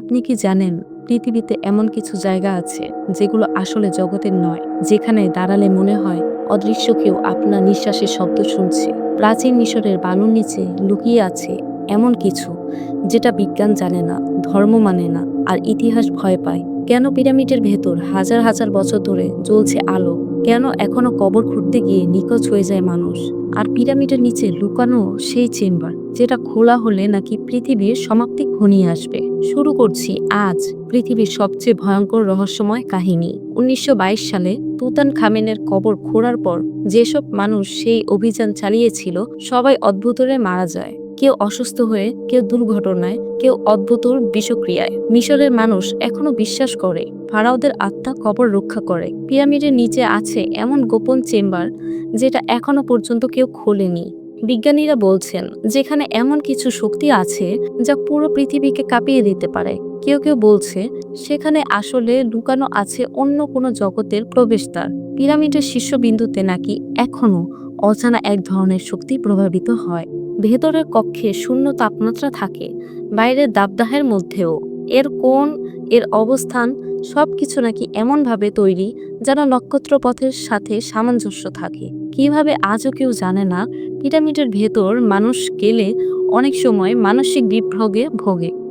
আপনি কি জানেন, পৃথিবীতে এমন কিছু জায়গা আছে যেগুলো আসলে জগতের নয়, যেখানে দাঁড়ালে মনে হয় অদৃশ্য কেউ আপনার নিঃশ্বাসের শব্দ শুনছে। প্রাচীন মিশরের বালুর নিচে লুকিয়ে আছে এমন কিছু যেটা বিজ্ঞান জানে না, ধর্ম মানে না, আর ইতিহাস ভয় পায়। কেন পিরামিডের ভেতর হাজার হাজার বছর ধরে জ্বলছে আলো? কেন এখনও কবর খুঁড়তে গিয়ে নিখোঁজ হয়ে যায় মানুষ? আর পিরামিডের নিচে লুকানো সেই চেম্বার, যেটা খোলা হলে নাকি পৃথিবীর সমাপ্তি ঘনিয়ে আসবে। শুরু করছি আজ পৃথিবীর সবচেয়ে ভয়ঙ্কর রহস্যময় কাহিনী। উনিশশো বাইশ সালে তুতান খামেনের কবর খোঁড়ার পর যেসব মানুষ সেই অভিযান চালিয়েছিল, সবাই অদ্ভুতরে মারা যায়। কেউ অসুস্থ হয়ে, কেউ দুর্ঘটনায়, কেউ অদ্ভুত বিষক্রিয়ায়। মিশরের মানুষ এখনও বিশ্বাস করে, ফারাওদের আত্মা কবর রক্ষা করে। পিরামিডের নিচে আছে এমন গোপন চেম্বার যেটা এখনও পর্যন্ত কেউ খোলেনি। বিজ্ঞানীরা বলছেন, যেখানে এমন কিছু শক্তি আছে যা পুরো পৃথিবীকে কাঁপিয়ে দিতে পারে। কেউ কেউ বলছে, সেখানে আসলে লুকানো আছে অন্য কোনো জগতের প্রবেশদ্বার। পিরামিডের শীর্ষবিন্দুতে নাকি এখনও অজানা এক ধরনের শক্তি প্রভাবিত হয়। ভেতরের কক্ষে শূন্য তাপমাত্রা থাকে, বাইরের দাবদাহের মধ্যেও। এর কোণ, এর অবস্থান সব কিছু নাকি এমনভাবে তৈরি যেন নক্ষত্রপথের সাথে সামঞ্জস্য থাকে। কীভাবে আজও কেউ জানে না, পিরামিডের ভেতর মানুষ গেলে অনেক সময় মানসিক বিভ্রগে ভোগে।